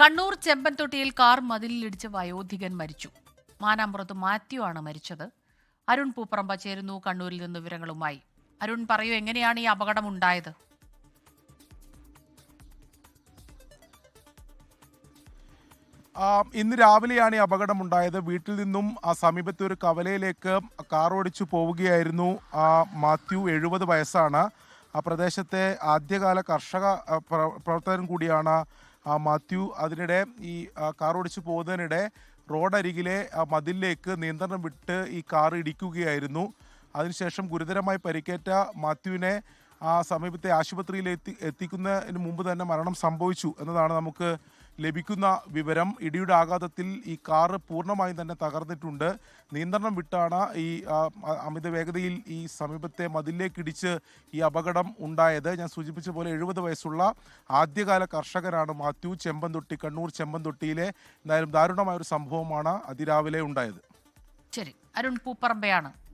Kannur ചെമ്പൻതൊട്ടിയിൽ car മതിലിലിടിച്ച് വയോധികൻ മരിച്ചു. മാനാമ്പുറത്ത് മാത്യു ആണ് മരിച്ചത്. അരുൺ പൂപ്പറമ്പ ചേരുന്നു കണ്ണൂരിൽ നിന്ന് വിവരങ്ങളുമായി. അരുൺ പറയൂ എങ്ങനെയാണ് ഈ അപകടം ഉണ്ടായത്? ഇന്ന് രാവിലെയാണ് ഈ അപകടം അപകടമുണ്ടായത് വീട്ടിൽ നിന്നും ആ, സമീപത്തെ ഒരു കവലയിലേക്ക് കാർ ഓടിച്ചു പോവുകയായിരുന്നു ആ, മാത്യു എഴുപത് വയസ്സാണ്. ആ പ്രദേശത്തെ ആദ്യകാല കർഷക പ്ര- പ്രവർത്തകൻ കൂടിയാണ് മാത്യു അതിനിടെ ഈ ആ, കാർ ഓടിച്ചു പോകുന്നതിനിടെ റോഡരികിലെ ആ, മതിലിലേക്ക് നിയന്ത്രണം വിട്ട് ഈ കാർ ഇടിക്കുകയായിരുന്നു. അതിനുശേഷം ഗുരുതരമായി പരിക്കേറ്റ മാത്യുവിനെ ആ സമീപത്തെ ആശുപത്രിയിൽ എത്തി എത്തിക്കുന്നതിന് മുമ്പ് തന്നെ മരണം സംഭവിച്ചു എന്നതാണ് നമുക്ക് ലഭിക്കുന്ന വിവരം ഇടിയുടെ ആഘാതത്തിൽ ഈ കാറ് പൂർണമായും തന്നെ തകർന്നിട്ടുണ്ട്. നിയന്ത്രണം വിട്ടാണ് ഈ അമിത വേഗതയിൽ ഈ സമീപത്തെ മതിലിലേക്ക് ഇടിച്ച് ഈ അപകടം ഉണ്ടായത്. ഞാൻ സൂചിപ്പിച്ച പോലെ എഴുപത് വയസ്സുള്ള ആദ്യകാല കർഷകരാണ് മാത്യു ചെമ്പന്തൊട്ടി കണ്ണൂർ ചെമ്പന്തൊട്ടിയിലെ എന്തായാലും ദാരുണമായ ഒരു സംഭവമാണ് അതിരാവിലെ ഉണ്ടായത്. ശരി. അരുൺ പൂപ്പറമ്പയാണ്.